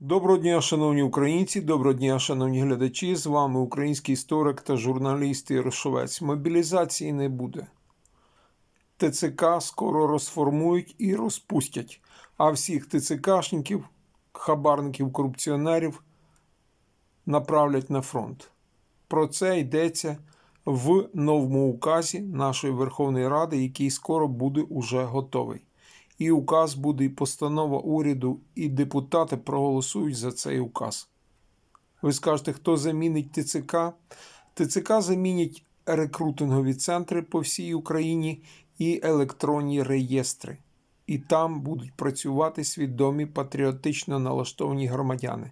Доброго дня, шановні українці, доброго дня, шановні глядачі. З вами український історик та журналіст Ярошовець. Мобілізації не буде. ТЦК скоро розформують і розпустять, а всіх ТЦКшників, хабарників, корупціонерів направлять на фронт. Про це йдеться в новому указі нашої Верховної Ради, який скоро буде уже готовий. І указ буде, і постанова уряду, і депутати проголосують за цей указ. Ви скажете, хто замінить ТЦК? ТЦК замінять рекрутингові центри по всій Україні і електронні реєстри. І там будуть працювати свідомі патріотично налаштовані громадяни.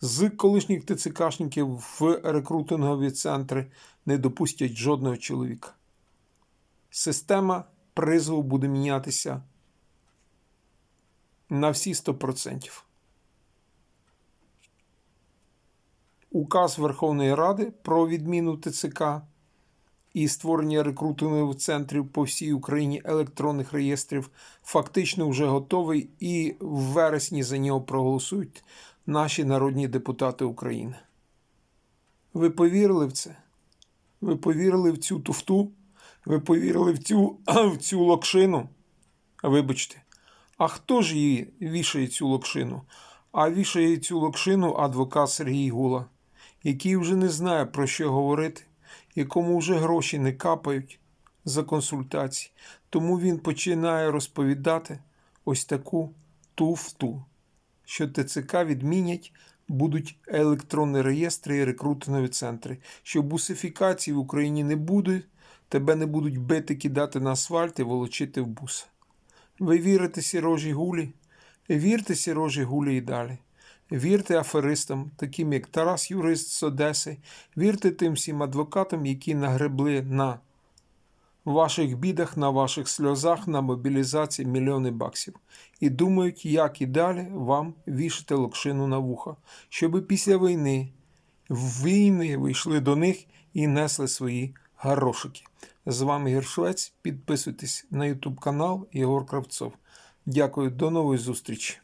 З колишніх ТЦКшників в рекрутингові центри не допустять жодного чоловіка. Система призову буде мінятися на всі 100%. Указ Верховної Ради про відміну ТЦК і створення рекрутингових центрів по всій Україні електронних реєстрів фактично вже готовий, і в вересні за нього проголосують наші народні депутати України. Ви повірили в це? Ви повірили в цю туфту? Ви повірили в цю, в цю локшину? Вибачте. А хто ж її вішає цю локшину? А вішає цю локшину адвокат Сергій Гула, який вже не знає, про що говорити, якому вже гроші не капають за консультації. Тому він починає розповідати ось таку туфту, що ТЦК відмінять, будуть електронні реєстри і рекрутингові центри, що бусифікації в Україні не буде, тебе не будуть бити, кидати на асфальт і волочити в бус. Ви вірите сірожій гулі? Вірте сірожій гулі і далі. Вірте аферистам, таким як Тарас Юрист з Одеси, вірте тим всім адвокатам, які нагребли на ваших бідах, на ваших сльозах, на мобілізації мільйони баксів. І думають, як і далі вам вішати локшину на вуха, щоби після війни війни вийшли до них і несли свої горошики. З вами Гершвець. Підписуйтесь на YouTube канал Єгор Кравцов. Дякую, до нової зустрічі.